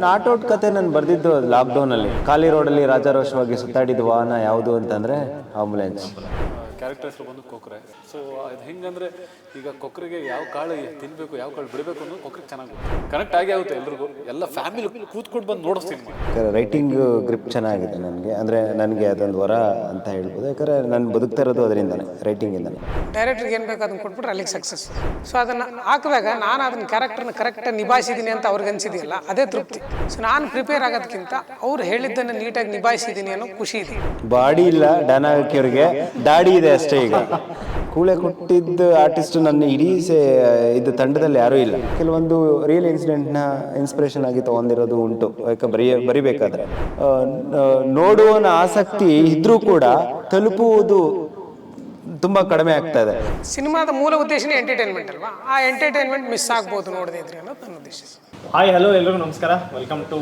Not out ಕತೆ ನಾನು ಬರೆದಿದ್ದು ಲಾಕ್ಡೌನಲ್ಲಿ ಖಾಲಿ ರೋಡಲ್ಲಿ ರಾಜಾರೋಷವಾಗಿ ಸುತ್ತಾಡಿದ ವಾಹನ ಯಾವುದು ಅಂತಂದರೆ ಆಂಬುಲೆನ್ಸ್ ಕ್ಯಾರೆಕ್ಟರ್ ಹೆಸರು ಬಂದು ಕೊಕ್ರೆ. ಸೊ ಅದು ಹೆಂಗಂದ್ರೆ ಈಗ ಕೊಕ್ರಿಗೆ ಯಾವ ಕಾಳು ತಿನ್ಬೇಕು ಯಾವ ಕಾಳು ಬಿಡಬೇಕು ಅನ್ನೋದು ಕೊಕ್ರಿಗೆ ಚೆನ್ನಾಗಿ ಕನೆಕ್ಟ್ ಆಗಿ ಆಗುತ್ತೆ ಎಲ್ರಿಗೂ. ಎಲ್ಲ ಫ್ಯಾಮಿಲಿ ಕೂತ್ಕೊಂಡು ಬಂದು ನೋಡಿಸ್ತೀನಿ ರೈಟಿಂಗ್ ಗ್ರಿಪ್ ಚೆನ್ನಾಗಿದೆ ನನಗೆ. ಅಂದರೆ ನನಗೆ ಅದೊಂದು ವರ ಅಂತ ಹೇಳ್ಬೋದು. ಯಾಕಂದರೆ ನಾನು ಬದುಕ್ತಾ ಇರೋದು ಅದರಿಂದನೇ ರೈಟಿಂಗಿಂದನೇ ಡೈರೆಕ್ಟ್ರಿಗೆ ಏನು ಬೇಕು ಅದನ್ನು ಕೊಟ್ಬಿಟ್ರೆ ಅಲ್ಲಿಗೆ ಸಕ್ಸಸ್ ಸೊ ಅದನ್ನು ಹಾಕಿದಾಗ ನಾನು ಅದನ್ನ ಕ್ಯಾರೆಕ್ಟರ್ನ ಕರೆಕ್ಟಾಗಿ ನಿಭಾಯಿಸಿದ್ದೀನಿ ಅಂತ ಅವ್ರಿಗೆ ಅನಿಸಿದೆಯಲ್ಲ ಅದೇ ತೃಪ್ತಿ. ಸೊ ನಾನು ಪ್ರಿಪೇರ್ ಆಗೋದಕ್ಕಿಂತ ಅವ್ರು ಹೇಳಿದ್ದನ್ನು ನೀಟಾಗಿ ನಿಭಾಯಿಸಿದ್ದೀನಿ ಅನ್ನೋ ಖುಷಿ ಇದೆ. ಬಾಡಿ ಇಲ್ಲ ಡಾನಾಗಕ್ಕೆ ಅವರಿಗೆ ದಾಡಿ ಇದೆ. ಅಷ್ಟೇ ಈಗ. ಕೂಳೆ ಕೊಟ್ಟಿದ್ದ ಆರ್ಟಿಸ್ಟ್ ನನ್ನ ಇಡೀ ಸೇ ಇದು ತಂಡದಲ್ಲಿ ಯಾರೂ ಇಲ್ಲ. ಕೆಲವೊಂದು ರಿಯಲ್ ಇನ್ಸಿಡೆಂಟ್ನ ಇನ್ಸ್ಪಿರೇಷನ್ ಆಗಿ ತಗೊಂಡಿರೋದು ಉಂಟು. ಯಾಕೆ ಬರೀ ಬರಿಬೇಕಾದ್ರೆ. ನೋಡುವನ ಆಸಕ್ತಿ ಇದ್ರೂ ಕೂಡ ತಲುಪುವುದು ತುಂಬಾ ಕಡಿಮೆ ಆಗ್ತಾ ಇದೆ. ಸಿನಿಮಾದ ಮೂಲ ಉದ್ದೇಶನೇ ಎಂಟರ್ಟೈನ್ಮೆಂಟ್ ಅಲ್ವಾ? ಆ ಎಂಟರ್ಟೈನ್ಮೆಂಟ್ ಮಿಸ್ ಆಗ್ಬೋದು ನೋಡದೇ ಇದ್ರೆ ಅನ್ನೋದು ನನ್ನ ಉದ್ದೇಶ. ಹಾಯ್ ಹಲೋ ಎಲ್ರಿಗೂ ನಮಸ್ಕಾರ. Welcome to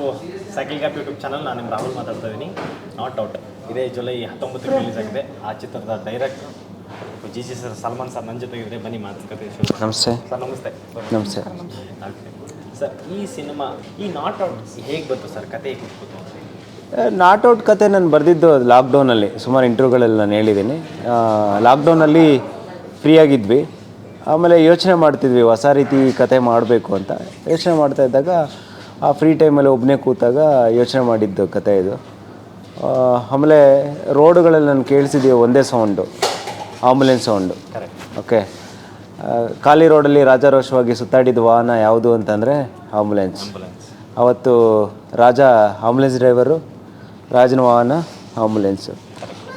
cycle cap YouTube channel ನಾನು ನಿಮ್ಮ ರಾಹುಲ್ ಮಾತಾಡ್ತಾ ಇದ್ದೀನಿ ನಾಟ್ ಔಟ್ ಇದೇ ಜುಲೈ ಹತ್ತೊಂಬತ್ತಕ್ಕೆ ರಿಲೀಸ್ ಆಗಿದೆ. ಆ ಚಿತ್ರದ direct G G sir Salman sir ನನ್ನ ಜೊತೆಗಿದ್ರೆ ಬನ್ನಿ ಮಾತುಕತೆ ನಮಸ್ತೆ. ಸರ್ ನಮಸ್ತೆ. ನಮಸ್ತೆ. ಸರ್ ಈ ಸಿನಿಮಾ ಈ ನಾಟ್ ಔಟ್ ಹೇಗೆ ಬಂತು ಸರ್ ಕತೆ ಹೇಗೆ ನಾಟ್ ಔಟ್ ಕತೆ ನಾನು ಬರೆದಿದ್ದು ಲಾಕ್ಡೌನಲ್ಲಿ ಸುಮಾರು ಇಂಟರ್ವ್ಯೂಗಳಲ್ಲಿ ನಾನು ಹೇಳಿದ್ದೀನಿ. ಲಾಕ್ಡೌನಲ್ಲಿ ಫ್ರೀಯಾಗಿದ್ವಿ ಆಮೇಲೆ ಯೋಚನೆ ಮಾಡ್ತಿದ್ವಿ ಹೊಸ ರೀತಿ ಕತೆ ಮಾಡಬೇಕು ಅಂತ. ಯೋಚನೆ ಮಾಡ್ತಾ ಇದ್ದಾಗ ಆ ಫ್ರೀ ಟೈಮಲ್ಲಿ ಒಬ್ಬನೇ ಕೂತಾಗ ಯೋಚನೆ ಮಾಡಿದ್ದು ಕತೆ ಇದು. ಆಮೇಲೆ ರೋಡುಗಳಲ್ಲಿ ನಾನು ಕೇಳಿಸಿದ್ದೀವಿ ಒಂದೇ ಸೌಂಡು ಆಂಬುಲೆನ್ಸ್ ಸೌಂಡು ಓಕೆ ಖಾಲಿ ರೋಡಲ್ಲಿ ರಾಜಾರೋಷವಾಗಿ ಸುತ್ತಾಡಿದ ವಾಹನ ಯಾವುದು ಅಂತಂದರೆ ಆಂಬುಲೆನ್ಸ್ ಅವತ್ತು ರಾಜ ಆಂಬುಲೆನ್ಸ್ ಡ್ರೈವರು ರಾಜನ ವಾಹನ ಆಂಬುಲೆನ್ಸು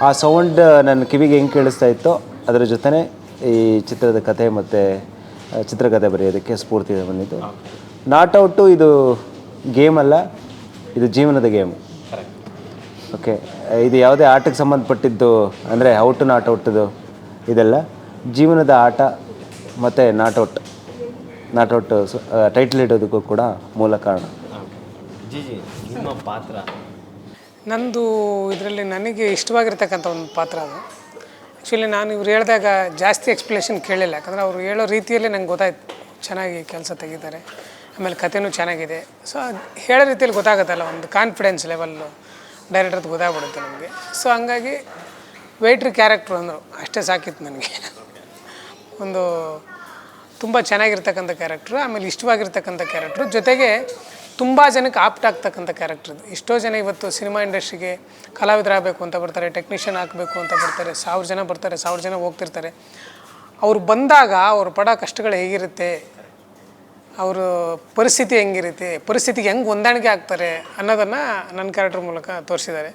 ಆ ಸೌಂಡ್ ನನ್ನ ಕಿವಿಗೆ ಹೆಂಗೆ ಕೇಳಿಸ್ತಾ ಇತ್ತೋ ಅದರ ಜೊತೆನೇ ಈ ಚಿತ್ರದ ಕತೆ ಮತ್ತು ಚಿತ್ರಕಥೆ ಬರೆಯೋದಕ್ಕೆ ಸ್ಫೂರ್ತಿ ಬಂದಿದ್ದು. ನಾಟ್ ಔಟು ಇದು ಗೇಮ್ ಅಲ್ಲ ಇದು ಜೀವನದ ಗೇಮು ಓಕೆ ಇದು ಯಾವುದೇ ಆಟಕ್ಕೆ ಸಂಬಂಧಪಟ್ಟಿದ್ದು ಅಂದರೆ ಔಟು ನಾಟ್ ಔಟದು ಇದೆಲ್ಲ ಜೀವನದ ಆಟ ಮತ್ತು not out not out title ಇಡೋದಕ್ಕೂ ಕೂಡ ಮೂಲ ಕಾರಣ. ಜಿ ಜಿ ನಿಮ್ಮ ಪಾತ್ರ? ನಂದು ಇದರಲ್ಲಿ ನನಗೆ ಇಷ್ಟವಾಗಿರ್ತಕ್ಕಂಥ ಒಂದು ಪಾತ್ರ ಅದು. ಆ್ಯಕ್ಚುಲಿ ನಾನು ಇವ್ರು ಹೇಳಿದಾಗ ಜಾಸ್ತಿ ಎಕ್ಸ್ಪ್ಲೇಷನ್ ಕೇಳಿಲ್ಲ. ಯಾಕಂದರೆ ಅವ್ರು ಹೇಳೋ ರೀತಿಯಲ್ಲಿ ನಂಗೆ ಗೊತ್ತಾಯ್ತು ಚೆನ್ನಾಗಿ ಕೆಲಸ ತೆಗಿದ್ದಾರೆ ಆಮೇಲೆ ಕಥೆನೂ ಚೆನ್ನಾಗಿದೆ. ಸೊ ಹೇಳೋ ರೀತಿಯಲ್ಲಿ ಗೊತ್ತಾಗುತ್ತಲ್ಲ, ಒಂದು ಕಾನ್ಫಿಡೆನ್ಸ್ ಲೆವೆಲ್ಲು ಡೈರೆಕ್ಟ್ರದ್ದು ಗೊತ್ತಾಗ್ಬಿಡುತ್ತೆ ನಮಗೆ. ಸೊ ಹಂಗಾಗಿ ವೆಯ್ಟ್ರ್ ಕ್ಯಾರೆಕ್ಟ್ರ್ ಅಂದರು, ಅಷ್ಟೇ ಸಾಕಿತ್ತು ನನಗೆ. ಒಂದು ತುಂಬ ಚೆನ್ನಾಗಿರ್ತಕ್ಕಂಥ ಕ್ಯಾರೆಕ್ಟ್ರು ಆಮೇಲೆ ಇಷ್ಟವಾಗಿರ್ತಕ್ಕಂಥ ಕ್ಯಾರೆಕ್ಟ್ರು ಜೊತೆಗೆ ತುಂಬ ಜನಕ್ಕೆ ಆಪ್ಟ್ ಆಗ್ತಕ್ಕಂಥ ಕ್ಯಾರೆಕ್ಟರ್ ಇದು ಎಷ್ಟೋ ಜನ ಇವತ್ತು ಸಿನಿಮಾ ಇಂಡಸ್ಟ್ರಿಗೆ ಕಲಾವಿದರಾಗಬೇಕು ಅಂತ ಬರ್ತಾರೆ ಟೆಕ್ನಿಷಿಯನ್ ಹಾಕಬೇಕು ಅಂತ ಬರ್ತಾರೆ, ಸಾವಿರ ಜನ ಬರ್ತಾರೆ, ಸಾವಿರ ಜನ ಹೋಗ್ತಿರ್ತಾರೆ. ಅವ್ರು ಬಂದಾಗ ಅವ್ರು ಪಡೋ ಕಷ್ಟಗಳು ಹೇಗಿರುತ್ತೆ, ಅವರು ಪರಿಸ್ಥಿತಿ ಹೆಂಗಿರುತ್ತೆ, ಪರಿಸ್ಥಿತಿಗೆ ಹೆಂಗೆ ಹೊಂದಾಣಿಕೆ ಆಗ್ತಾರೆ ಅನ್ನೋದನ್ನು ನನ್ನ ಕ್ಯಾರೆಕ್ಟರ್ ಮೂಲಕ ತೋರಿಸಿದ್ದಾರೆ.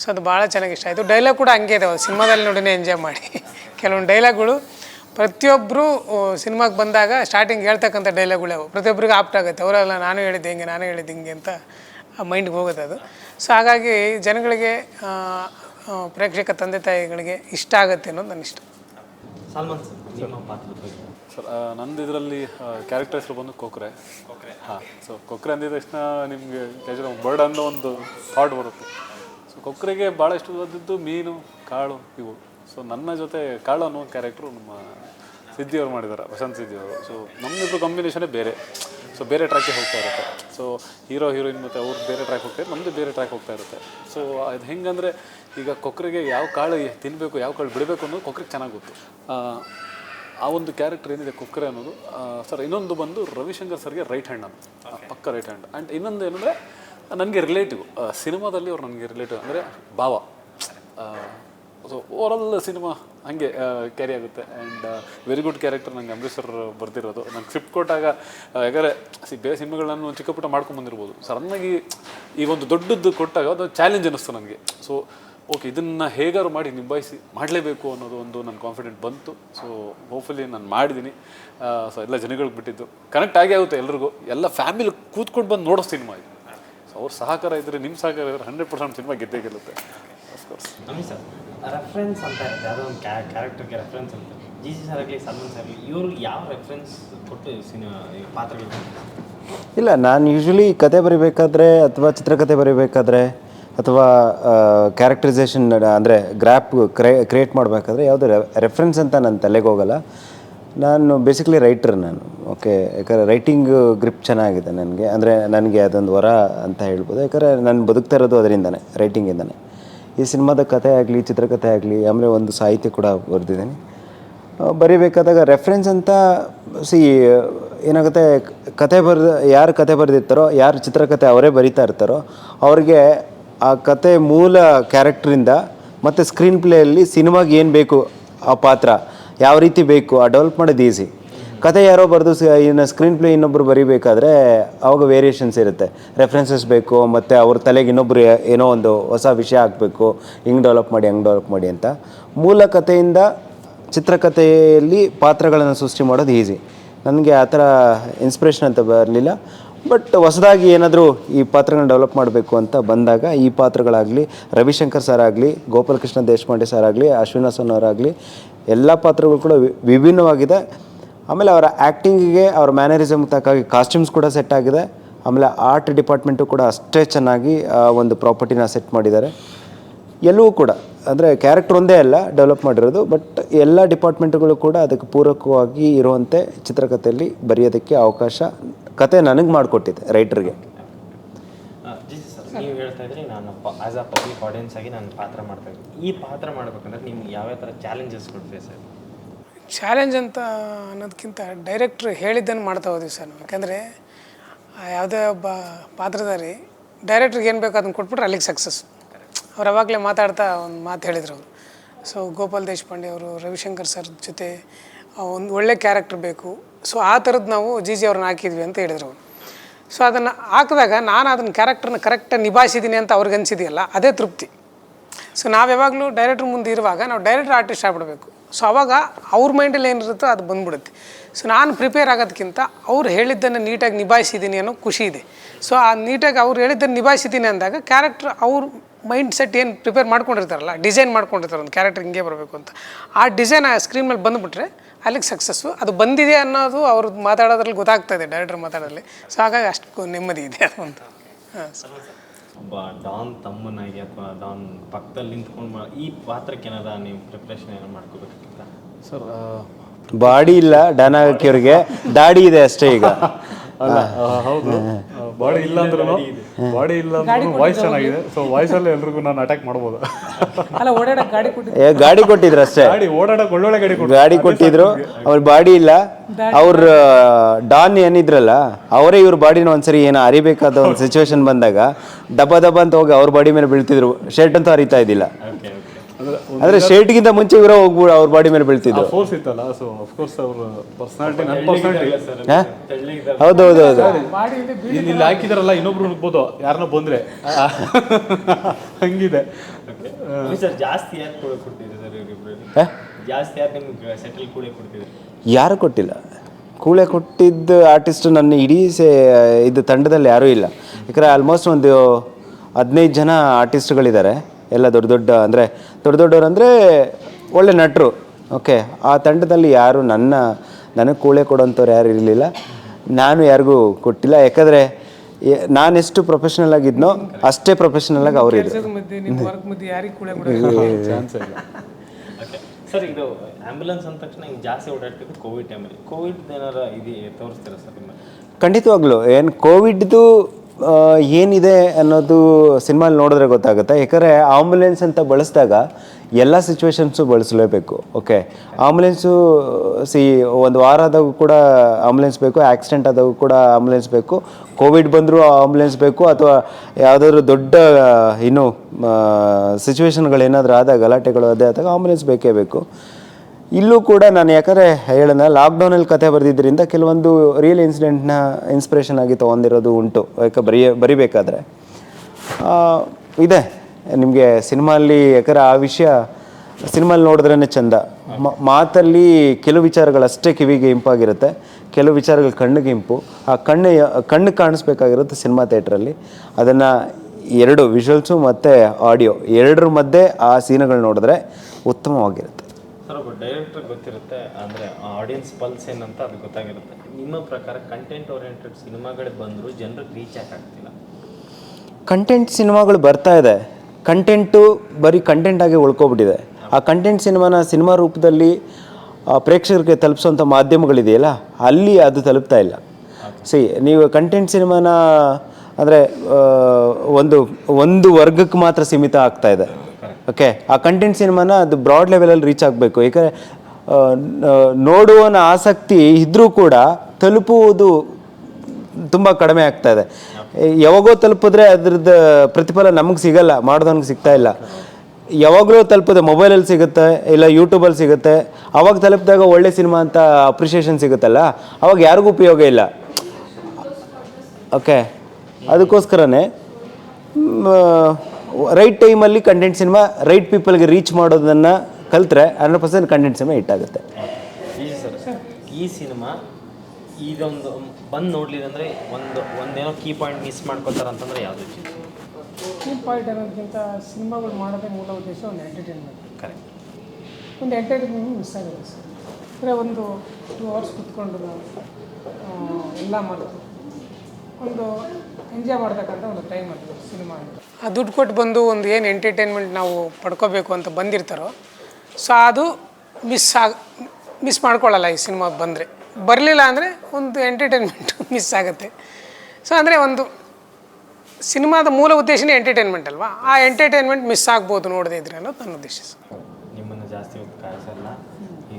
ಸೊ ಅದು ಭಾಳ ಚೆನ್ನಾಗಿ ಇಷ್ಟ ಆಯಿತು. ಡೈಲಾಗ್ ಕೂಡ ಹಂಗೆ ಇದೆ. ಸಿನಿಮಾದಲ್ಲಿ ನೋಡಿನೇ ಎಂಜಾಯ್ ಮಾಡಿ. ಕೆಲವೊಂದು ಡೈಲಾಗ್ಗಳು ಪ್ರತಿಯೊಬ್ಬರು ಸಿನಿಮಾಗೆ ಬಂದಾಗ ಸ್ಟಾರ್ಟಿಂಗ್ ಹೇಳ್ತಕ್ಕಂಥ ಡೈಲಾಗ್ಗಳು ಪ್ರತಿಯೊಬ್ಬರಿಗೆ ಪ್ರತಿಯೊಬ್ಬರಿಗೂ ಆಪ್ಟ್ ಆಗುತ್ತೆ. ಅವರೆಲ್ಲ ನಾನು ಹೇಳಿದ್ದೆ ಹಿಂಗೆ ನಾನು ಹೇಳಿದ್ದೆ ಹಿಂಗೆ ಅಂತ ಮೈಂಡ್ಗೆ ಹೋಗುತ್ತೆ ಅದು. ಸೊ ಹಾಗಾಗಿ ಜನಗಳಿಗೆ ಪ್ರೇಕ್ಷಕ ತಂದೆ ತಾಯಿಗಳಿಗೆ ಇಷ್ಟ ಆಗುತ್ತೆ ಅನ್ನೋದು ನನ್ನ ಇಷ್ಟ. ಸಲ್ಮಾನ್ ಸರ್ ನಿಮ್ಮ ಪಾತ್ರದ ಬಗ್ಗೆ. ಸರ್ ನಂದು ಇದರಲ್ಲಿ ಕ್ಯಾರೆಕ್ಟರ್ ಹೆಸರು ಬಂದು ಕೊಕ್ರೆ. ಹಾಂ ಸೊ ಕೊಕ್ರೆ ಅಂದಿದ ತಕ್ಷಣ ನಿಮಗೆ ಕ್ಯಾಶುವಲ್ ಬರ್ಡ್ ಅನ್ನೋ ಒಂದು ಥಾಟ್ ಬರುತ್ತೆ. ಸೊ ಕೊಕ್ರೆಗೆ ಭಾಳ ಇಷ್ಟವಾದದ್ದು ಮೀನು ಕಾಳು ಇವು. ಸೊ ನನ್ನ ಜೊತೆ ಕಾಳು ಅನ್ನೋ ಒಂದು ಕ್ಯಾರೆಕ್ಟ್ರು ನಮ್ಮ ಸಿದ್ಧಿಯವ್ರು ಮಾಡಿದ್ದಾರೆ ವಸಂತ್ ಸಿದ್ಧಿ ಅವರು. ಸೊ ನಮ್ಮಿಬ್ರು ಕಾಂಬಿನೇಷನೇ ಬೇರೆ. ಸೊ ಬೇರೆ ಟ್ರ್ಯಾಕಿಗೆ ಹೋಗ್ತಾ ಇರುತ್ತೆ. ಸೊ ಹೀರೋ ಹೀರೋಯಿನ್ ಮತ್ತು ಅವ್ರು ಬೇರೆ ಟ್ರ್ಯಾಕ್ ಹೋಗ್ತಾರೆ ನಮ್ಮದು ಬೇರೆ ಟ್ರ್ಯಾಕ್ ಹೋಗ್ತಾ ಇರುತ್ತೆ. ಸೊ ಅದು ಹೆಂಗಂದರೆ ಈಗ ಕೊಕ್ಕರಿಗೆ ಯಾವ ಕಾಳು ತಿನ್ನಬೇಕು ಯಾವ ಕಾಳು ಬಿಡಬೇಕು ಅನ್ನೋದು ಕೊಕ್ಕರಿಗೆ ಚೆನ್ನಾಗಿ ಗೊತ್ತು. ಆ, ಒಂದು ಕ್ಯಾರೆಕ್ಟರ್ ಏನಿದೆ ಕೊಕ್ಕರೆ ಅನ್ನೋದು ಸರ್ ಇನ್ನೊಂದು ಬಂದು ರವಿಶಂಕರ್ ಸರ್ಗೆ ರೈಟ್ ಹ್ಯಾಂಡ್ ಅಂತ ಪಕ್ಕ ರೈಟ್ ಹ್ಯಾಂಡ್ ಆ್ಯಂಡ್ ಇನ್ನೊಂದು ಏನಂದರೆ ನನಗೆ ರಿಲೇಟಿವ್ ಸಿನಿಮಾದಲ್ಲಿ ಅವ್ರು ನನಗೆ ರಿಲೇಟಿವ್ ಅಂದರೆ ಭಾವ. ಸೊ ಓವರಾಲ್ ಸಿನಿಮಾ ಹಾಗೆ ಕ್ಯಾರಿ ಆಗುತ್ತೆ. ಆ್ಯಂಡ್ ವೆರಿ ಗುಡ್ ಕ್ಯಾರೆಕ್ಟರ್ ನಂಗೆ ಅಂಬರೀಶ್ ಬರ್ತಿರೋದು ನಂಗೆ ಸ್ಕ್ರಿಪ್ಟ್ ಕೊಟ್ಟಾಗ ಯಾಕಂದರೆ, ಸಿ, ಬೇರೆ ಸಿನಿಮಾಗಳನ್ನು ಚಿಕ್ಕ ಪುಟ್ಟ ಮಾಡ್ಕೊಂಡು ಬಂದಿರ್ಬೋದು. ಸಡನ್ನಾಗಿ ಈ ಒಂದು ದೊಡ್ಡದ್ದು ಕೊಟ್ಟಾಗ ಅದು ಚಾಲೆಂಜ್ ಅನ್ನಿಸ್ತು ನನಗೆ ಸೊ ಓಕೆ ಇದನ್ನು ಹೇಗಾರು ಮಾಡಿ ನಿಭಾಯಿಸಿ ಮಾಡಲೇಬೇಕು ಅನ್ನೋದು ಒಂದು ನನ್ನ ಕಾನ್ಫಿಡೆಂಟ್ ಬಂತು. ಸೊ ಹೋಪ್ಫುಲಿ ನಾನು ಮಾಡಿದ್ದೀನಿ ಸೊ ಎಲ್ಲ ಜನಗಳಿಗೆ ಬಿಟ್ಟಿದ್ದು. ಕನೆಕ್ಟ್ ಆಗೇ ಆಗುತ್ತೆ ಎಲ್ರಿಗೂ. ಎಲ್ಲ ಫ್ಯಾಮಿಲಿ ಕೂತ್ಕೊಂಡು ಬಂದು ನೋಡೋ ಸಿನಿಮಾ ಇದು. ಸೊ ಅವ್ರ ಸಹಕಾರ ಇದ್ದರೆ ನಿಮ್ಮ ಸಹಕಾರ ಇದ್ದರೆ ಹಂಡ್ರೆಡ್ ಪರ್ಸೆಂಟ್ ಸಿನಿಮಾ ಗೆದ್ದೇ ಗೆಲ್ಲುತ್ತೆ. ಸರ್ ರೆಫರೆನ್ಸ್ ಅಂತ ಇರುತ್ತೆ. ಅದೊಂದು ಕ್ಯಾ ಕ್ಯಾರೆಕ್ಟರ್ಗೆ ರೆಫರೆನ್ಸ್ ಅಂತ. ಜಿ ಜಿ ಸರ್ ಆಗಲಿ ಸಲ್ಮಾನ್ ಸರ್ ಆಗಲಿ, ಇವರು ಯಾವ ರೆಫರೆನ್ಸ್ ಕೊಟ್ಟು ಸಿನಿಮಾ ಪಾತ್ರಗಳು ಇಲ್ಲ, ನಾನು ಯೂಶ್ವಲಿ ಕತೆ ಬರಿಬೇಕಾದ್ರೆ ಅಥವಾ ಚಿತ್ರಕಥೆ ಬರಿಬೇಕಾದ್ರೆ ಅಥವಾ ಕ್ಯಾರೆಕ್ಟರೈಸೇಷನ್ ಅಂದರೆ ಗ್ರ್ಯಾಪ್ ಕ್ರೇ ಕ್ರಿಯೇಟ್ ಮಾಡಬೇಕಾದ್ರೆ ಯಾವುದು ರೆಫರೆನ್ಸ್ ಅಂತ ನನ್ನ ತಲೆಗೆ ಹೋಗಲ್ಲ. ನಾನು ಬೇಸಿಕಲಿ ರೈಟರ್ ನಾನು ಓಕೆ ಯಾಕಂದರೆ ರೈಟಿಂಗ್ ಗ್ರಿಪ್ ಚೆನ್ನಾಗಿದೆ ನನಗೆ. ಅಂದರೆ ನನಗೆ ಅದೊಂದು ವರ ಅಂತ ಹೇಳ್ಬೋದು. ಯಾಕಂದರೆ ನಾನು ಬದುಕ್ತಾ ಇರೋದು ಅದರಿಂದನೇ ರೈಟಿಂಗಿಂದನೇ ಈ ಸಿನಿಮಾದ ಕಥೆ ಆಗಲಿ, ಚಿತ್ರಕಥೆ ಆಗಲಿ, ಆಮೇಲೆ ಒಂದು ಸಾಹಿತ್ಯ ಕೂಡ ಬರೆದಿದ್ದೀನಿ. ಬರಿಬೇಕಾದಾಗ ರೆಫರೆನ್ಸ್ ಅಂತ ಸಿ ಏನಾಗುತ್ತೆ ಕತೆ ಬರೆದ, ಯಾರು ಕತೆ ಬರೆದಿರ್ತಾರೋ, ಯಾರು ಚಿತ್ರಕಥೆ ಅವರೇ ಬರಿತಾ ಇರ್ತಾರೋ, ಅವ್ರಿಗೆ ಆ ಕತೆ ಮೂಲ ಕ್ಯಾರೆಕ್ಟ್ರಿಂದ ಮತ್ತು ಸ್ಕ್ರೀನ್ ಪ್ಲೇಯಲ್ಲಿ ಸಿನಿಮಾಗೆ ಏನು ಬೇಕು ಆ ಪಾತ್ರ, ಯಾವ ರೀತಿ ಬೇಕು, ಆ ಡೆವಲಪ್ ಮಾಡೋದು ಈಸಿ ಕತೆ ಯಾರೋ ಬರೆದು ಇನ್ನು ಸ್ಕ್ರೀನ್ ಪ್ಲೇ ಇನ್ನೊಬ್ಬರು ಬರಿಬೇಕಾದ್ರೆ ಅವಾಗ ವೇರಿಯೇಷನ್ಸ್ ಇರುತ್ತೆ. ರೆಫರೆನ್ಸಸ್ ಬೇಕು, ಮತ್ತು ಅವ್ರ ತಲೆಗೆ ಇನ್ನೊಬ್ರು ಏನೋ ಒಂದು ಹೊಸ ವಿಷಯ ಹಾಕಬೇಕು, ಹಿಂಗೆ ಡೆವಲಪ್ ಮಾಡಿ, ಹಂಗೆ ಡೆವಲಪ್ ಮಾಡಿ ಅಂತ. ಮೂಲ ಕಥೆಯಿಂದ ಚಿತ್ರಕಥೆಯಲ್ಲಿ ಪಾತ್ರಗಳನ್ನು ಸೃಷ್ಟಿ ಮಾಡೋದು ಈಸಿ ನನಗೆ ಆ ಥರ ಇನ್ಸ್ಪಿರೇಷನ್ ಅಂತ ಬರಲಿಲ್ಲ. ಬಟ್ ಹೊಸದಾಗಿ ಏನಾದರೂ ಈ ಪಾತ್ರಗಳನ್ನ ಡೆವಲಪ್ ಮಾಡಬೇಕು ಅಂತ ಬಂದಾಗ ಈ ಪಾತ್ರಗಳಾಗಲಿ, ರವಿಶಂಕರ್ ಸರ್ ಆಗಲಿ, ಗೋಪಾಲಕೃಷ್ಣ ದೇಶಪಾಂಡೆ ಸರ್ ಆಗಲಿ ಅಶ್ವಿನಾಸನ್ ಅವರಾಗಲಿ ಎಲ್ಲ ಪಾತ್ರಗಳು ಕೂಡ ವಿಭಿನ್ನವಾಗಿದೆ. ಆಮೇಲೆ ಅವರ ಆ್ಯಕ್ಟಿಂಗಿಗೆ ಅವ್ರ ಮ್ಯಾನರಿಸಮ್ ತಕ್ಕಾಗಿ ಕಾಸ್ಟ್ಯೂಮ್ಸ್ ಕೂಡ ಸೆಟ್ ಆಗಿದೆ. ಆಮೇಲೆ ಆರ್ಟ್ ಡಿಪಾರ್ಟ್ಮೆಂಟು ಕೂಡ ಅಷ್ಟೇ ಚೆನ್ನಾಗಿ ಒಂದು ಪ್ರಾಪರ್ಟಿನ ಸೆಟ್ ಮಾಡಿದ್ದಾರೆ. ಎಲ್ಲವೂ ಕೂಡ, ಅಂದರೆ ಕ್ಯಾರೆಕ್ಟರ್ ಒಂದೇ ಅಲ್ಲ ಡೆವಲಪ್ ಮಾಡಿರೋದು ಬಟ್ ಎಲ್ಲ ಡಿಪಾರ್ಟ್ಮೆಂಟ್ಗಳು ಕೂಡ ಅದಕ್ಕೆ ಪೂರಕವಾಗಿ ಇರುವಂತೆ ಚಿತ್ರಕಥೆಯಲ್ಲಿ ಬರೆಯೋದಕ್ಕೆ ಅವಕಾಶ, ಕತೆ ನನಗೆ ಮಾಡಿಕೊಟ್ಟಿದೆ ರೈಟರ್ಗೆ ಈ ಪಾತ್ರ ಮಾಡ್ಬೇಕಂದ್ರೆ ನಿಮ್ಗೆ ಯಾವ್ಯಾವ ಥರ ಚಾಲೆಂಜಸ್ಗಳು ಫೇಸ್ ಆಯ್ತು? ಚಾಲೆಂಜ್ ಅಂತ ಅನ್ನೋದಕ್ಕಿಂತ ಡೈರೆಕ್ಟ್ರ್ ಹೇಳಿದ್ದನ್ನು ಮಾಡ್ತಾ ಹೋದ್ವಿ ಸರ್ ನಾವು. ಯಾಕಂದರೆ ಯಾವುದೇ ಒಬ್ಬ ಪಾತ್ರಧಾರಿ ಡೈರೆಕ್ಟ್ರಿಗೆ ಏನು ಬೇಕು ಅದನ್ನು ಕೊಟ್ಬಿಟ್ರೆ ಅಲ್ಲಿಗೆ ಸಕ್ಸಸ್ ಅವ್ರು ಅವಾಗಲೇ ಮಾತಾಡ್ತಾ ಒಂದು ಮಾತು ಹೇಳಿದ್ರು ಅವರು. ಸೊ ಗೋಪಾಲ್ ದೇಶಪಾಂಡೆ ಅವರು, ರವಿಶಂಕರ್ ಸರ್ ಜೊತೆ ಒಂದು ಒಳ್ಳೆ ಕ್ಯಾರೆಕ್ಟರ್ ಬೇಕು. ಸೊ ಆ ಥರದ್ದು ನಾವು ಜಿ ಜಿ ಅವ್ರನ್ನ ಹಾಕಿದ್ವಿ ಅಂತ ಹೇಳಿದ್ರು ಅವರು. ಸೊ ಅದನ್ನು ಹಾಕಿದಾಗ ನಾನು ಅದನ್ನ ಕ್ಯಾರೆಕ್ಟರ್ನ ಕರೆಕ್ಟಾಗಿ ನಿಭಾಯಿಸಿದ್ದೀನಿ ಅಂತ ಅವ್ರಿಗೆ ಅನಿಸಿದೆಯಲ್ಲ, ಅದೇ ತೃಪ್ತಿ. ಸೊ ನಾವು ಯಾವಾಗಲೂ ಡೈರೆಕ್ಟ್ರ್ ಮುಂದೆ ಇರುವಾಗ ನಾವು ಡೈರೆಕ್ಟ್ರ್ ಆರ್ಟಿಸ್ಟ್ ಆಗಿಬಿಡಬೇಕು. ಸೊ ಅವಾಗ ಅವ್ರ ಮೈಂಡಲ್ಲಿ ಏನಿರುತ್ತೋ ಅದು ಬಂದ್ಬಿಡುತ್ತೆ. ಸೊ ನಾನು ಪ್ರಿಪೇರ್ ಆಗೋದಕ್ಕಿಂತ ಅವ್ರು ಹೇಳಿದ್ದನ್ನು ನೀಟಾಗಿ ನಿಭಾಯಿಸಿದ್ದೀನಿ ಅನ್ನೋ ಖುಷಿ ಇದೆ. ಸೊ ಆ ನೀಟಾಗಿ ಅವ್ರು ಹೇಳಿದ್ದನ್ನು ನಿಭಾಯಿಸಿದ್ದೀನಿ ಅಂದಾಗ ಕ್ಯಾರೆಕ್ಟ್ರ್ ಅವ್ರ ಮೈಂಡ್ ಸೆಟ್ ಏನು ಪ್ರಿಪೇರ್ ಮಾಡ್ಕೊಂಡಿರ್ತಾರಲ್ಲ ಡಿಸೈನ್ ಮಾಡ್ಕೊಂಡಿರ್ತಾರೆ ಒಂದು ಕ್ಯಾರೆಕ್ಟರ್ ಹಿಂಗೆ ಬರಬೇಕು ಅಂತ. ಆ ಡಿಸೈನ್ ಆ ಸ್ಕ್ರೀನ್ ಮೇಲೆ ಬಂದುಬಿಟ್ರೆ ಅಲ್ಲಿಗೆ ಸಕ್ಸಸ್ಸು ಅದು ಬಂದಿದೆ ಅನ್ನೋದು ಅವ್ರದ್ದು ಮಾತಾಡೋದ್ರಲ್ಲಿ ಗೊತ್ತಾಗ್ತದೆ ಡೈರೆಕ್ಟರ್ ಮಾತಾಡೋದ್ರಲ್ಲಿ. ಸೊ ಹಾಗಾಗಿ ಅಷ್ಟು ನೆಮ್ಮದಿ ಇದೆ ಅದು ಅಂತ. ಹಾಂ. ಒಬ್ಬ ಡಾನ್ ತಮ್ಮನಾಗಿ ಅಥವಾ ಡಾನ್ ಪಕ್ಕದಲ್ಲಿ ನಿಂತ್ಕೊಂಡು ಈ ಪಾತ್ರಕ್ಕೆ ಏನಾರ ನೀವು ಪ್ರಿಪ್ರೇಷನ್ ಏನೋ ಮಾಡ್ಕೋಬೇಕಿತ್ತ? ಸರ್ ಬಾಡಿ ಇಲ್ಲ ಡನ್ ಆಗಕ್ಕೆ ಇವ್ರಿಗೆ. ದಾಡಿ ಇದೆ ಅಷ್ಟೇ ಈಗ. ಅಲ್ಲ ಹೌದು. ಬಾಡಿ ಇಲ್ಲ ಅಂದ್ರೂ ಬಾಡಿ ಇಲ್ಲ ಅಂದ್ರೂ ವಾಯ್ಸ್ ಚೆನ್ನಾಗಿದೆ. ಸೊ ಅಲ್ಲಿ ಎಲ್ರಿಗೂ ನಾನು ಅಟ್ಯಾಕ್ ಮಾಡ್ಬೋದು. ಅಲ್ಲ ಓಡಾಡಕ್ಕೆ ಗಾಡಿ ಕೊಟ್ಟಿದ್ರು ಏ, ಗಾಡಿ ಕೊಟ್ಟಿದ್ರು ಅಷ್ಟೇ. ಗಾಡಿ ಓಡಾಡಕ್ಕೆ ಒಳ್ಳೊಳ್ಳೆ ಗಾಡಿ ಕೊಡು ಗಾಡಿ ಕೊಟ್ಟಿದ್ರು. ಅವ್ರ ಬಾಡಿ ಇಲ್ಲ. ಅವ್ರ ಡಾನ್ ಏನಿದ್ರಲ್ಲ ಅವರೇ ಇವ್ರ ಬಾಡಿನ ಒಂದ್ಸರಿ ಏನೋ ಅರಿಬೇಕಾದ ಒಂದು ಸಿಚುವೇಶನ್ ಬಂದಾಗ ದಬ್ಬ ದಬ್ಬ ಅಂತ ಹೋಗಿ ಅವ್ರ ಬಾಡಿ ಮೇಲೆ ಬೀಳ್ತಿದ್ರು. ಶರ್ಟ್ ಅಂತೂ ಅರಿತಾ ಇದ್ದಿಲ್ಲ. ಅಂದ್ರೆ ಶೇಟ್ಗಿಂತ ಮುಂಚೆ ಇವರ ಹೋಗ್ಬಿಡ ಅವ್ರ ಬಾಡಿ ಮೇಲೆ ಬೀಳ್ತಿದ್ರು ಫೋರ್ಸ್ ಇತ್ತಲ್ಲ ಸೊ ಅಫ್ಕೋರ್ಸ್ ಅವ್ರ ಪರ್ಸನಾಲಿಟಿ ನನ್ನ ಪರ್ಸನಾಲಿಟಿ ಹಾ? ಹೌದು ಹೌದು ಹೌದು ಇಲ್ಲಿ ಇಲ್ಲಿ ಹಾಕಿದಾರಲ್ಲ ಇನ್ನೊಬ್ರು ಹುಡುಕ್ಬೋದು ಯಾರನ್ನ ಬಂದ್ರೆ. ಹಂಗಿದೆ. ಸರ್ ಜಾಸ್ತಿ ಯಾರು ಕೂಡ ಕೊಡ್ತಿದ್ರು ಸರ್ ಇವರಿಬ್ರು? ಹಾ? ಜಾಸ್ತಿ ಯಾರು ನಿಮ್ಗೆ ಸೆಟಲ್ ಕೂಡ ಕೊಡ್ತಿದ್ರು ಯಾರು ಕೊಟ್ಟಿಲ್ಲ. ಕೂಳೆ ಕೊಟ್ಟಿದ್ದ ಆರ್ಟಿಸ್ಟ್ ನನ್ನ ಇಡೀ ಸೇ ಇದು ತಂಡದಲ್ಲಿ ಯಾರೂ ಇಲ್ಲ. ಯಾಕಂದರೆ ಆಲ್ಮೋಸ್ಟ್ ಒಂದು ಹದಿನೈದು ಜನ ಆರ್ಟಿಸ್ಟ್ಗಳಿದ್ದಾರೆ ಎಲ್ಲ ದೊಡ್ಡ ದೊಡ್ಡ ಅಂದರೆ ದೊಡ್ಡ ದೊಡ್ಡವ್ರು ಅಂದರೆ ಒಳ್ಳೆ ನಟರು. ಓಕೆ ಆ ತಂಡದಲ್ಲಿ ಯಾರು ನನ್ನ ನನಗೆ ಕೂಳೆ ಕೊಡೋಂಥವ್ರು ಯಾರು ಇರಲಿಲ್ಲ. ನಾನು ಯಾರಿಗೂ ಕೊಟ್ಟಿಲ್ಲ. ಯಾಕಂದರೆ ನಾನೆಷ್ಟು ಪ್ರೊಫೆಷ್ನಲ್ ಆಗಿದ್ನೋ ಅಷ್ಟೇ ಪ್ರೊಫೆಷ್ನಲ್ ಆಗಿ ಅವರು ಕೆಲಸದ ಮಧ್ಯೆ ನಿಮ್ಮ ವರ್ಕ್ ಮಧ್ಯೆ ಯಾರಿಗೆ ಕೂಡ ಚಾನ್ಸ್ ಇಲ್ಲ. ಓಕೆ ಸರ್ ಇದು ಆಂಬ್ಯುಲೆನ್ಸ್ ಅಂದ ತಕ್ಷಣ ಹಿಂಗೆ ಜಾಸ್ತಿ ಓಡಾಡ್ತಿದ್ದು ಕೋವಿಡ್ ಟೈಮಲ್ಲಿ ಕೋವಿಡ್ ಏನಾರ ಇದು ತೋರಿಸ್ತೀರಾ ಸರ್ ಖಂಡಿತವಾಗ್ಲೂ ಏನು ಕೋವಿಡ್ದು ಏನಿದೆ ಅನ್ನೋದು ಸಿನಿಮಾಲಿ ನೋಡಿದ್ರೆ ಗೊತ್ತಾಗುತ್ತೆ. ಯಾಕಂದರೆ ಆಂಬುಲೆನ್ಸ್ ಅಂತ ಬಳಸಿದಾಗ ಎಲ್ಲ ಸಿಚುವೇಶನ್ಸು ಬಳಸಲೇಬೇಕು, ಓಕೆ? ಆಂಬುಲೆನ್ಸು, ಸಿ, ಒಂದು ವಾರ ಆದಾಗೂ ಕೂಡ ಆಂಬುಲೆನ್ಸ್ ಬೇಕು, ಆಕ್ಸಿಡೆಂಟ್ ಆದಾಗೂ ಕೂಡ ಆಂಬುಲೆನ್ಸ್ ಬೇಕು, ಕೋವಿಡ್ ಬಂದರೂ ಆಂಬುಲೆನ್ಸ್ ಬೇಕು, ಅಥವಾ ಯಾವುದಾದ್ರು ದೊಡ್ಡ, ಇನ್ನು ಸಿಚುವೇಶನ್ಗಳೇನಾದರೂ ಆದಾಗ, ಗಲಾಟೆಗಳು ಅದೇ ಆದಾಗ ಆಂಬುಲೆನ್ಸ್ ಬೇಕೇ ಬೇಕು. ಇಲ್ಲೂ ಕೂಡ ನಾನು ಯಾಕಂದರೆ ಹೇಳೋಣ ಲಾಕ್ಡೌನಲ್ಲಿ ಕತೆ ಬರೆದಿದ್ದರಿಂದ ಕೆಲವೊಂದು ರಿಯಲ್ ಇನ್ಸಿಡೆಂಟ್ನ ಇನ್ಸ್ಪಿರೇಷನ್ ಆಗಿ ತೊಗೊಂಡಿರೋದು ಉಂಟು. ಯಾಕೆ ಬರೀ, ಬರಿಬೇಕಾದ್ರೆ. ಇದೆ. ನಿಮಗೆ ಸಿನಿಮಾಲ್ಲಿ ಯಾಕಂದರೆ ಆ ವಿಷಯ ಸಿನಿಮಾಲಿ ನೋಡಿದ್ರೇ ಚಂದ. ಮಾತಲ್ಲಿ ಕೆಲವು ವಿಚಾರಗಳಷ್ಟೇ ಕಿವಿಗೆ ಇಂಪಾಗಿರುತ್ತೆ. ಕೆಲವು ವಿಚಾರಗಳು ಕಣ್ಣಿಗೆ ಇಂಪು. ಆ ಕಣ್ಣು ಕಣ್ಣು ಕಾಣಿಸ್ಬೇಕಾಗಿರುತ್ತೆ ಸಿನಿಮಾ ಥಿಯೇಟ್ರಲ್ಲಿ. ಅದನ್ನು ಎರಡು ವಿಷುವಲ್ಸು ಮತ್ತು ಆಡಿಯೋ ಎರಡರ ಮಧ್ಯೆ ಆ ಸೀನ್ಗಳು ನೋಡಿದ್ರೆ ಉತ್ತಮವಾಗಿರುತ್ತೆ. ಒಬ್ಬ ಡೈರೆಕ್ಟರ್ ಗೊತ್ತಿರುತ್ತೆ ಅಂದರೆ ಆಡಿಯನ್ಸ್ ಪಲ್ಸ್ ಏನಂತ ಅದು ಗೊತ್ತಾಗಿರುತ್ತೆ. ನಿಮ್ಮ ಪ್ರಕಾರ ಕಂಟೆಂಟ್ ಓರಿಯೆಂಟೆಡ್ ಸಿನಿಮಾಗಳು ಬಂದರೂ ಜನರಿಗೆ ರೀಚ್ ಆಗ್ತಿಲ್ಲ? ಕಂಟೆಂಟ್ ಸಿನಿಮಾಗಳು ಬರ್ತಾ ಇದೆ. ಕಂಟೆಂಟು ಬರೀ ಕಂಟೆಂಟ್ ಆಗಿ ಉಳ್ಕೊಬಿಟ್ಟಿದೆ. ಆ ಕಂಟೆಂಟ್ ಸಿನಿಮಾನ ಸಿನಿಮಾ ರೂಪದಲ್ಲಿ ಪ್ರೇಕ್ಷಕರಿಗೆ ತಲುಪಿಸುವಂಥ ಮಾಧ್ಯಮಗಳಿದೆಯಲ್ಲ ಅಲ್ಲಿ ಅದು ತಲುಪ್ತಾ ಇಲ್ಲ. ಸಿ ನೀವು ಕಂಟೆಂಟ್ ಸಿನಿಮಾನ ಅಂದರೆ ಒಂದು ಒಂದು ವರ್ಗಕ್ಕೆ ಮಾತ್ರ ಸೀಮಿತ ಆಗ್ತಾ ಇದೆ. ಓಕೆ ಆ ಕಂಟೆಂಟ್ ಸಿನಿಮಾನ ಅದು ಬ್ರಾಡ್ ಲೆವೆಲಲ್ಲಿ ರೀಚ್ ಆಗಬೇಕು. ಏಕೆಂದರೆ ನೋಡುವನ ಆಸಕ್ತಿ ಇದ್ದರೂ ಕೂಡ ತಲುಪುವುದು ತುಂಬ ಕಡಿಮೆ ಆಗ್ತಾ ಇದೆ. ಯಾವಾಗೋ ತಲುಪಿದ್ರೆ ಅದ್ರದ್ದು ಪ್ರತಿಫಲ ನಮಗೆ ಸಿಗಲ್ಲ, ಮಾಡೋದವ್ನಿಗೆ ಸಿಗ್ತಾ ಇಲ್ಲ. ಯಾವಾಗಲೂ ತಲುಪಿದೆ ಮೊಬೈಲಲ್ಲಿ ಸಿಗುತ್ತೆ, ಇಲ್ಲ ಯೂಟ್ಯೂಬಲ್ಲಿ ಸಿಗುತ್ತೆ. ಅವಾಗ ತಲುಪಿದಾಗ ಒಳ್ಳೆ ಸಿನಿಮಾ ಅಂತ ಅಪ್ರಿಷಿಯೇಷನ್ ಸಿಗುತ್ತಲ್ಲ, ಅವಾಗ ಯಾರಿಗೂ ಉಪಯೋಗ ಇಲ್ಲ. ಓಕೆ ಅದಕ್ಕೋಸ್ಕರನೇ ರೈಟ್ ಟೈಮಲ್ಲಿ ಕಂಟೆಂಟ್ ಸಿನಿಮಾ ರೈಟ್ ಪೀಪಲ್ಗೆ ರೀಚ್ ಮಾಡೋದನ್ನು ಕಲ್ತ್ರೆ hundred percent content cinema hit ಆಗುತ್ತೆ. ಈ ಸರ್. ಈ ಸಿನಿಮಾ ಇದೊಂದು ಬಂದು ನೋಡ್ಲಿಲ್ಲ ಅಂದರೆ ಒಂದು ಒಂದೇನೋ ಕೀ ಪಾಯಿಂಟ್ ಮಿಸ್ ಮಾಡ್ಕೊತಾರೆ ಅಂತಂದ್ರೆ ಯಾವುದು ಕೀ ಪಾಯಿಂಟ್ ಅನ್ನೋದಕ್ಕಿಂತ ಸಿನಿಮಾಗಳು ಮಾಡೋದೇ ಮೂಲ ಉದ್ದೇಶ ಒಂದು ಎಂಟರ್ಟೈನ್ಮೆಂಟ್ ಕರೆಕ್ಟ್ ಒಂದು ಎಂಟರ್ಟೈನ್ಮೆಂಟ್ ಮಿಸ್ ಆಗಿದೆ ಸರ್. ಅಂದರೆ ಒಂದು ಟೂ ಅವರ್ಸ್ ಕುತ್ಕೊಂಡು ಎಲ್ಲ ಮಾಡೋದು ಒಂದು ಎಂಜಾಯ್ ಮಾಡ್ತಕ್ಕಂಥ ಒಂದು ಟೈಮ್ ಅದು ಸಿನಿಮಾ ಅಂತ ಆ ದುಡ್ಡು ಕೊಟ್ಟು ಬಂದು ಒಂದು ಏನು ಎಂಟರ್ಟೈನ್ಮೆಂಟ್ ನಾವು ಪಡ್ಕೋಬೇಕು ಅಂತ ಬಂದಿರ್ತಾರೋ ಸೊ ಅದು ಮಿಸ್ ಆಗ ಮಿಸ್ ಮಾಡ್ಕೊಳ್ಳಲ್ಲ ಈ ಸಿನಿಮಾ ಬಂದರೆ. ಬರಲಿಲ್ಲ ಅಂದರೆ ಒಂದು ಎಂಟರ್ಟೈನ್ಮೆಂಟ್ ಮಿಸ್ ಆಗುತ್ತೆ. ಸೊ ಅಂದರೆ ಒಂದು ಸಿನಿಮಾದ ಮೂಲ ಉದ್ದೇಶನೇ ಎಂಟರ್ಟೈನ್ಮೆಂಟ್ ಅಲ್ವಾ? ಆ ಎಂಟರ್ಟೈನ್ಮೆಂಟ್ ಮಿಸ್ ಆಗ್ಬೋದು ನೋಡದೇ ಇದ್ರೆ ಅನ್ನೋದು ನನ್ನ ಉದ್ದೇಶ ಸರ್. ನಿಮ್ಮನ್ನು ಜಾಸ್ತಿ ಕಾಯಿಸಲ್ಲ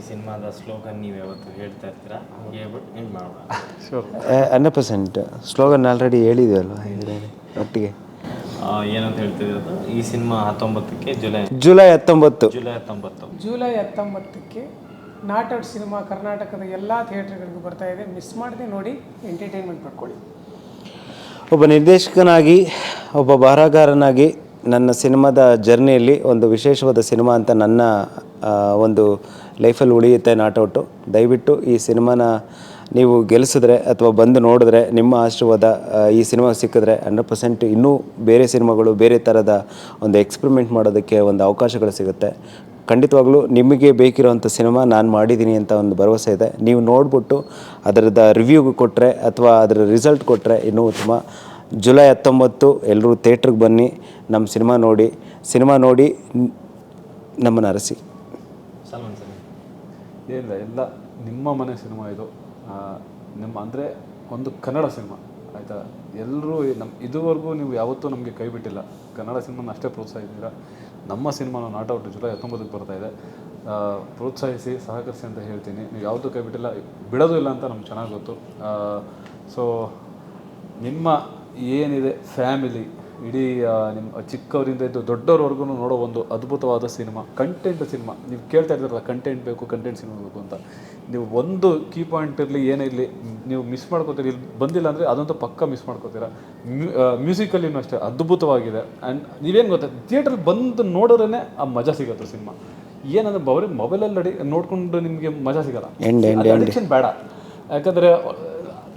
ಸಿನಿಮಾದ ಸ್ಲೋಗನ್ ನೀವು ಯಾವತ್ತು ಹೇಳ್ತಾ ಇರ್ತೀರಾ? ಹೇಳ್ಬಿಟ್ಟು ಎಂಡ್ ಮಾಡೋಣ. Hundred percent. ಸ್ಲೋಗನ್ ಆಲ್ರೆಡಿ ಇದ್ರಲ್ಲಿ ಒಟ್ಟಿಗೆ? ಆ, ಏನಂತ ಹೇಳ್ತಿರೋದು? ಈ ಸಿನಿಮಾ ಹತ್ತೊಂಬತ್ತಕ್ಕೆ ಜುಲೈ. ಜುಲೈ ಹತ್ತೊಂಬತ್ತು. ಜುಲೈ ಹತ್ತೊಂಬತ್ತು. ಜುಲೈ ಹತ್ತೊಂಬತ್ತಕ್ಕೆ ನಾಟಕ ಔಟ್ ಸಿನಿಮಾ ಕರ್ನಾಟಕದ ಎಲ್ಲ ಥಿಯೇಟ್ರ್ಗಳಿಗೂ ಬರ್ತಾ ಇದೆ. ಮಿಸ್ ಮಾಡದೆ ನೋಡಿ ಎಂಟರ್ಟೈನ್ಮೆಂಟ್ ಪಡ್ಕೊಳ್ಳಿ ಒಬ್ಬ ನಿರ್ದೇಶಕನಾಗಿ ಒಬ್ಬ ಬರಹಗಾರನಾಗಿ ನನ್ನ ಸಿನಿಮಾದ ಜರ್ನಿಯಲ್ಲಿ ಒಂದು ವಿಶೇಷವಾದ ಸಿನಿಮಾ ಅಂತ ನನ್ನ ಒಂದು ಲೈಫಲ್ಲಿ ಉಳಿಯುತ್ತೆ ನಾಟೌಟು ದಯವಿಟ್ಟು ಈ ಸಿನಿಮಾನ ನೀವು ಗೆಲ್ಲಿಸಿದ್ರೆ ಅಥವಾ ಬಂದು ನೋಡಿದ್ರೆ ನಿಮ್ಮ ಆಶೀರ್ವಾದ ಈ ಸಿನಿಮಾ ಸಿಕ್ಕಿದ್ರೆ ಹಂಡ್ರೆಡ್ ಪರ್ಸೆಂಟ್ ಇನ್ನೂ ಬೇರೆ ಸಿನಿಮಾಗಳು ಬೇರೆ ಥರದ ಒಂದು ಎಕ್ಸ್ಪೆರಿಮೆಂಟ್ ಮಾಡೋದಕ್ಕೆ ಒಂದು ಅವಕಾಶಗಳು ಸಿಗುತ್ತೆ. ಖಂಡಿತವಾಗ್ಲೂ ನಿಮಗೆ ಬೇಕಿರುವಂಥ ಸಿನಿಮಾ ನಾನು ಮಾಡಿದ್ದೀನಿ ಅಂತ ಒಂದು ಭರವಸೆ ಇದೆ. ನೀವು ನೋಡ್ಬಿಟ್ಟು ಅದರದ ರಿವ್ಯೂ ಕೊಟ್ಟರೆ ಅಥವಾ ಅದರ ರಿಸಲ್ಟ್ ಕೊಟ್ಟರೆ ಇನ್ನೂ ಉತ್ತಮ ಜುಲೈ ಹತ್ತೊಂಬತ್ತು ಎಲ್ಲರೂ ಥಿಯೇಟ್ರಿಗೆ ಬನ್ನಿ, ನಮ್ಮ ಸಿನಿಮಾ ನೋಡಿ ಸಿನಿಮಾ ನೋಡಿ, ನಮ್ಮನ್ನು ಅರಸಿ. ಏನಿಲ್ಲ ಎಲ್ಲ ನಿಮ್ಮ ಮನೆ ಸಿನಿಮಾ ಇದು. ನಿಮ್ಮ ಅಂದರೆ ಒಂದು ಕನ್ನಡ ಸಿನಿಮಾ, ಆಯಿತಾ? ಎಲ್ಲರೂ ನಮ್ಮ ಇದುವರೆಗೂ ನೀವು ಯಾವತ್ತೂ ನಮಗೆ ಕೈ ಬಿಟ್ಟಿಲ್ಲ. ಕನ್ನಡ ಸಿನಿಮಾನ ಅಷ್ಟೇ ಪ್ರೋತ್ಸಾಹಿಸಿದ್ದೀರಾ ನಮ್ಮ ಸಿನಿಮಾನ ನಾಟ್ ಔಟ್, ಜುಲೈ ಹತ್ತೊಂಬತ್ತಕ್ಕೆ ಬರ್ತಾ ಇದೆ. ಪ್ರೋತ್ಸಾಹಿಸಿ, ಸಹಕರಿಸಿ ಅಂತ ಹೇಳ್ತೀನಿ. ನೀವು ಯಾವತ್ತೂ ಕೈ ಬಿಟ್ಟಿಲ್ಲ, ಬಿಡೋದು ಇಲ್ಲ ಅಂತ ನಮ್ಗೆ ಚೆನ್ನಾಗಿ ಗೊತ್ತು. ಸೊ ನಿಮ್ಮ ಏನಿದೆ, ಫ್ಯಾಮಿಲಿ ಇಡೀ ನಿಮ್ಮ ಚಿಕ್ಕವರಿಂದ ಇದ್ದು ದೊಡ್ಡವ್ರವರೆಗೂ ನೋಡೋ ಒಂದು ಅದ್ಭುತವಾದ ಸಿನಿಮಾ ಕಂಟೆಂಟ್ ಸಿನಿಮಾ. ನೀವು ಕೇಳ್ತಾ ಇರ್ತಾರಲ್ಲ ಕಂಟೆಂಟ್ ಬೇಕು ಕಂಟೆಂಟ್ ಸಿನಿಮಾ ಬೇಕು ಅಂತ. ನೀವು ಒಂದು ಕೀ ಪಾಯಿಂಟ್ ಇರಲಿ ಏನೇ ಇರಲಿ ನೀವು ಮಿಸ್ ಮಾಡ್ಕೋತೀರಿ ಇಲ್ಲಿ ಬಂದಿಲ್ಲ ಅಂದರೆ ಅದಂತೂ ಪಕ್ಕ ಮಿಸ್ ಮಾಡ್ಕೋತೀರಾ. ಮ್ಯೂಸಿಕಲ್ಲಿನೂ ಅಷ್ಟೇ ಅದ್ಭುತವಾಗಿದೆ. ಆ್ಯಂಡ್ ನೀವೇನು ಗೊತ್ತಾ ಥಿಯೇಟ್ರಲ್ಲಿ ಬಂದು ನೋಡಿದ್ರೇ ಆ ಮಜಾ ಸಿಗುತ್ತೆ ಸಿನಿಮಾ. ಏನಂದ್ರೆ ಬರೀ ಮೊಬೈಲಲ್ಲಿ ನಡಿ ನೋಡ್ಕೊಂಡು ನಿಮಗೆ ಮಜಾ ಸಿಗಲ್ಲ. ಅಡಿಕ್ಷನ್ ಬೇಡ. ಯಾಕಂದರೆ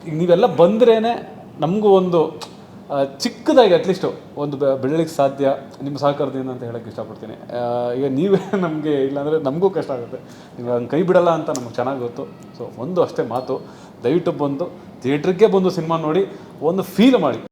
ಈಗ ನೀವೆಲ್ಲ ಬಂದ್ರೇ ನಮಗೂ ಒಂದು ಚಿಕ್ಕದಾಗಿ ಅಟ್ಲೀಸ್ಟು ಒಂದು ಬೆಳಿಲಿಕ್ಕೆ ಸಾಧ್ಯ ನಿಮ್ಮ ಸಹಕಾರದಿಂದ ಅಂತ ಹೇಳೋಕ್ಕೆ ಇಷ್ಟಪಡ್ತೀನಿ. ಈಗ ನೀವೇ ನಮಗೆ ಇಲ್ಲಾಂದರೆ ನಮಗೂ ಕಷ್ಟ ಆಗುತ್ತೆ. ನೀವು ಹಂಗೆ ಕೈ ಬಿಡಲ್ಲ ಅಂತ ನಮ್ಗೆ ಚೆನ್ನಾಗಿ ಗೊತ್ತು. ಸೊ ಒಂದು ಅಷ್ಟೇ ಮಾತು. ದಯವಿಟ್ಟು ಬಂದು ಥಿಯೇಟ್ರಿಗೆ ಬಂದು ಸಿನಿಮಾ ನೋಡಿ, ಒಂದು ಫೀಲ್ ಮಾಡಿ.